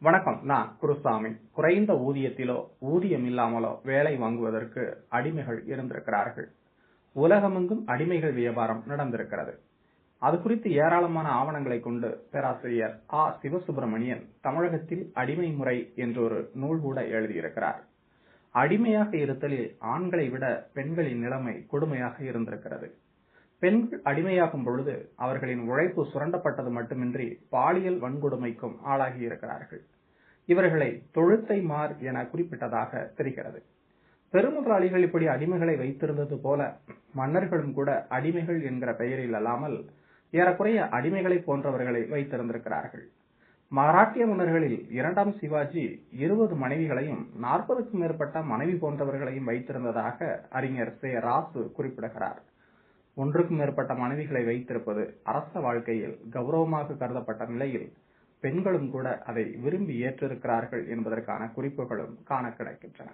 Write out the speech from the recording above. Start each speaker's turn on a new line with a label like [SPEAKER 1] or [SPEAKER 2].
[SPEAKER 1] வணக்கம் நான் குருசாமி. குறைந்த ஊதியத்திலோ ஊதியம் இல்லாமலோ வேலை வாங்குவதற்கு அடிமைகள் இருந்திருக்கிறார்கள். உலகமெங்கும் அடிமைகள் வியாபாரம் நடந்திருக்கிறது. அது குறித்து ஏராளமான ஆவணங்களை கொண்டு பேராசிரியர் ஆ. சிவசுப்பிரமணியன் தமிழகத்தில் அடிமை முறை என்றொரு நூல் கூட எழுதியிருக்கிறார். அடிமையாக இருத்தலில் ஆண்களை விட பெண்களின் நிலைமை கொடுமையாக இருந்திருக்கிறது. பெண்கள் அடிமையாகும் பொழுது அவர்களின் உழைப்பு சுரண்டப்பட்டது மட்டுமின்றி பாலியல் வன்கொடுமைக்கும் ஆளாகி இருக்கிறார்கள். இவர்களை தொழுத்தை மார் என குறிப்பிட்டதாக தெரிகிறது. பெருமுதலாளிகள் இப்படி அடிமைகளை வைத்திருந்தது போல மன்னர்களும் கூட அடிமைகள் என்கிற பெயரில் அல்லாமல் ஏறக்குறைய அடிமைகளை போன்றவர்களை வைத்திருந்திருக்கிறார்கள். மராட்டிய மன்னர்களில் இரண்டாம் சிவாஜி இருபது மனைவிகளையும் நாற்பதுக்கும் மேற்பட்ட மனைவி போன்றவர்களையும் வைத்திருந்ததாக அறிஞர் சே ராசு குறிப்பிடுகிறார். ஒன்றுக்கும் மேற்பட்ட மனைவிகளை வைத்திருப்பது அரச வாழ்க்கையில் கௌரவமாக கருதப்பட்ட நிலையில் பெண்களும் கூட அதை விரும்பி ஏற்றிருக்கிறார்கள் என்பதற்கான குறிப்புகளும் காண கிடைக்கின்றன.